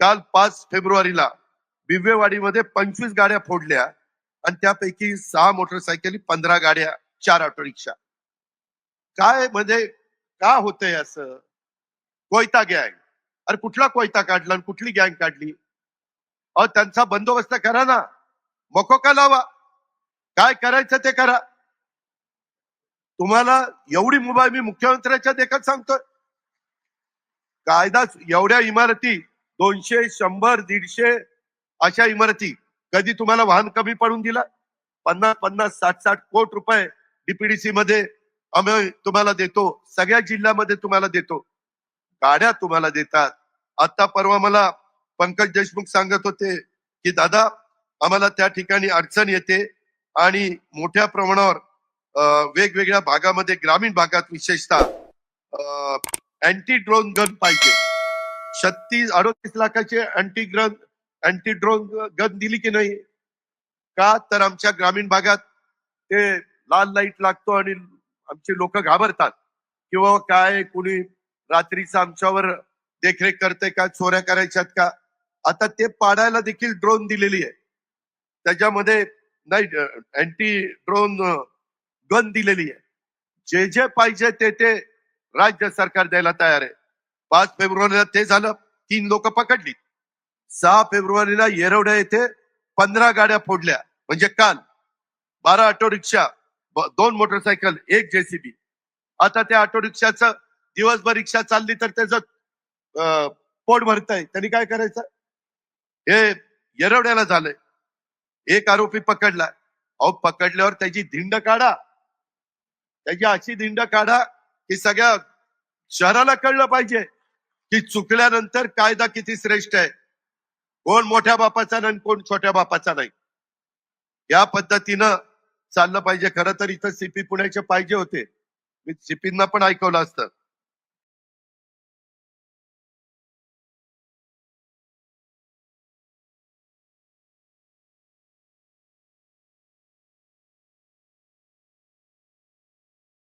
काल पाच फेब्रुवारीला बिव्वेवाडीमध्ये पंचवीस गाड्या फोडल्या आणि त्यापैकी सहा मोटरसायकली पंधरा गाड्या चार ऑटो रिक्षा काय म्हणजे का होतंय असं? कोयता गँग. अरे कुठला कोयता काढला आणि कुठली गँग काढली? अहो त्यांचा बंदोबस्त करा ना. मकोका लावा? काय करायचं ते करा. तुम्हाला एवढी मुभा मी मुख्यमंत्र्याच्या देखत सांगतोय. कायदा एवढ्या इमारती दोनशे शंभर दीडशे अशा इमारती. कधी तुम्हाला वाहन कमी पडून दिला? पन्नास पन्नास साठ साठ कोट रुपये डीपीडीसी मध्ये आम्ही तुम्हाला देतो. सगळ्या जिल्ह्यामध्ये तुम्हाला देतो. गाड्या तुम्हाला देतात. आता परवा मला पंकज देशमुख सांगत होते की दादा आम्हाला त्या ठिकाणी अडचण येते आणि मोठ्या प्रमाणावर वेगवेगळ्या भागामध्ये ग्रामीण भागात विशेषतः अँटी ड्रोन गन पाहिजे. छत्तीस अडोतीस लाखाचे अँटी ग्रन अँटी ड्रोन गन दिली की नाही? का? तर आमच्या ग्रामीण भागात ते लाल लाइट लागतो आणि आमचे लोक घाबरतात. किंवा काय कुणी रात्रीचा आमच्यावर देखरेख करते का? चोऱ्या करायच्यात का? आता ते पाडायला देखील ड्रोन दिलेली आहे. त्याच्यामध्ये नाही अँटी ड्रोन गन दिलेली आहे. जे जे पाहिजे ते ते राज्य सरकार द्यायला तयार आहे. पाच फेब्रुवारीला ते झालं तीन लोक पकडली. सहा फेब्रुवारीला येरवड्या येथे पंधरा गाड्या फोडल्या. म्हणजे काल बारा ऑटो रिक्षा दोन मोटरसायकल एक जेसीबी. आता त्या ऑटो रिक्षाचं दिवसभर रिक्षा चालली तर त्याचं अं, पोट भरतय. त्यांनी काय करायचं? हे येरवड्याला झालंय. एक आरोपी पकडला. अहो पकडल्यावर त्याची धिंड काढा. त्याची अशी धिंड काढा की सगळ्या शहराला कळलं पाहिजे. की चुकल्यानंतर कायदा किती श्रेष्ठ आहे? कोण मोठ्या बापाचा नाही कोण छोट्या बापाचा नाही. या पद्धतीनं चाललं पाहिजे. खरं तर इथं सीपी पुण्याचे पाहिजे होते. मी सीपींना पण ऐकवलं असतं.